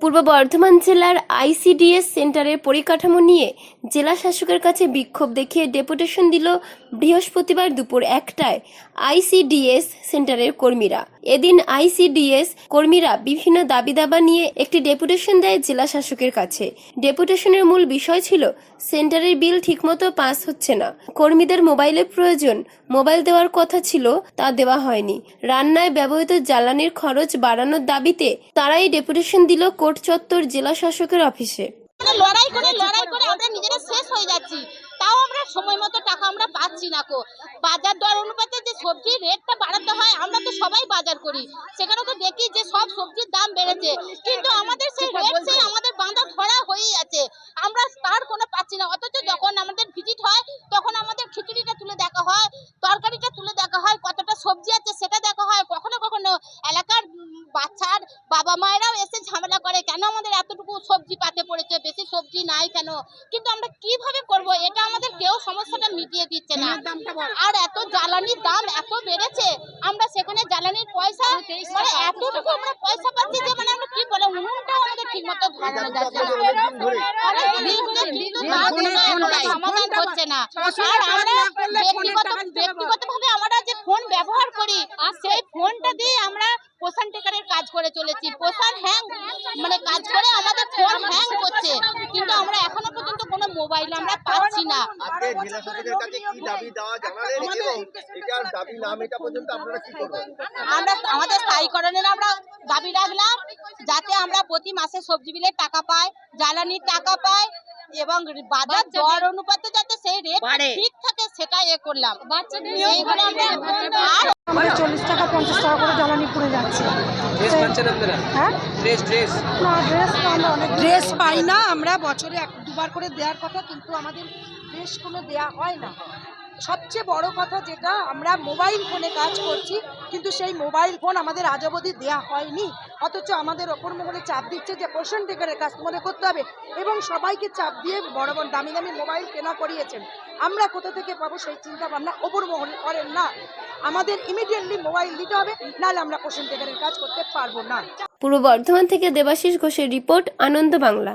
পূর্ব বর্ধমান জেলার আইসিডিএস সেন্টারের পরিকাঠামো নিয়ে জেলা শাসকের কাছে বিক্ষোভ দেখিয়ে ডেপুটেশন দিল বৃহস্পতিবার দুপুর একটায় আইসিডিএস সেন্টারের কর্মীরা। এদিন আইসিডিএস কর্মীরা বিভিন্ন দাবি দাবা নিয়ে একটি ডেপুটেশন দেয় জেলা শাসকের কাছে। ডেপুটেশনের মূল বিষয় ছিল, সেন্টারের বিল ঠিকমতো পাস হচ্ছে না। কর্মীদের মোবাইলের প্রয়োজন, মোবাইল দেওয়ার কথা ছিল, তা দেওয়া হয়নি। রান্নায় ব্যবহৃত জ্বালানির খরচ বাড়ানোর দাবিতে তারাই ডেপুটেশন দিল কোর্ট চত্বর জেলা শাসকের অফিসে হয়ে যাচ্ছি তাও আমরা সময় মতো টাকা আমরা পাচ্ছি না কো। বাজার দর অনুপাতে যে সবজির রেটটা বাড়াতে হয় আমরা তো সবাই বাজার করি। সেখানে তো দেখি যে সব সবজির দাম বেড়েছে। কিন্তু আমাদের সেই রেট সেই আমাদের বাঁধা ধরা হয়েই আছে। আমরা তার কোনো পাচ্ছি না। অথচ যখন আমাদের ভিজিট হয় তখন আমাদের খিচুড়িটা তুলে দেখা হয় তরকারিটা তুলে দেখা হয় কতটা সবজি আছে সেটা দেখা হয়। কখনো কখনো এলাকার বাচ্চার বাবা মায়েরাও এসে ঝামেলা করে কেন আমাদের এতটুকু সবজি পাতে পড়েছে? সবজি নাই কেন? কিন্তু আমরা কীভাবে করব? এটা আমাদের কেউ সমস্যাটা মিটিয়ে দিচ্ছে না। আর এত জ্বালানির দাম এত বেড়েছে আমরা সেখানে জ্বালানির পয়সা মানে এতটুকু আমরা পয়সা পাচ্ছি যে মানে আমরা কি বলে উনুনটাও আমাদের ঠিক মতো ধরানো যাচ্ছে না। সমাধান হচ্ছে না। আর আমরা ব্যক্তিগত ব্যক্তিগতভাবে আমরা যে ফোন ব্যবহার করি আর সেই ফোনটা দিয়ে আমরা পোষণ টেকারের কাজ করে চলেছি। পোষণ হ্যাং মানে কাজ করে আমাদের ফোন হ্যাং করছে কিন্তু আমরা এখনও পর্যন্ত কোনো মোবাইল আমরা পাচ্ছি না। আজকে জেলা শাসকের কাছে কি দাবি দেওয়া জানালেন এবং এটার দাবি না মেটা পর্যন্ত আপনারা কি করবেন? আমরা আমাদের স্থায়ীকরণের আমরা দাবি রাখলাম যাতে আমরা প্রতি মাসে সবজি বিলের টাকা পাই জ্বালানির টাকা পাই এবং বাজার দর অনুপাতে যাতে সেই রেট ঠিক থাকে সেটা এ করলাম। আমাদের চল্লিশ টাকা পঞ্চাশ টাকা করে জ্বালানি পড়ে যাচ্ছে। ড্রেস হ্যাঁ? ড্রেস পাই না আমরা বছরে এক দুবার করে দেওয়ার কথা, কিন্তু আমাদের ড্রেস কোনো দেয়া হয় না। সবচেয়ে বড় কথা যেটা, আমরা মোবাইল ফোনে কাজ করছি, কিন্তু সেই মোবাইল ফোন আমাদের আজ অবধি দেওয়া হয়নি। অথচ আমাদের ওপর মহলে চাপ দিচ্ছে যে পোষণ টেকারের কাজ তোমাদের করতে হবে, এবং সবাইকে চাপ দিয়ে বড় বড় দামি দামি মোবাইল কেনা করিয়েছেন। আমরা কোথা থেকে পাবো সেই চিন্তা ভাবনা ওপর মহলে করেন না। আমাদের ইমিডিয়েটলি মোবাইল দিতে হবে, নাহলে আমরা পোষণ টেকারের কাজ করতে পারব না। পূর্ব বর্ধমান থেকে দেবাশিস ঘোষের রিপোর্ট, আনন্দ বাংলা।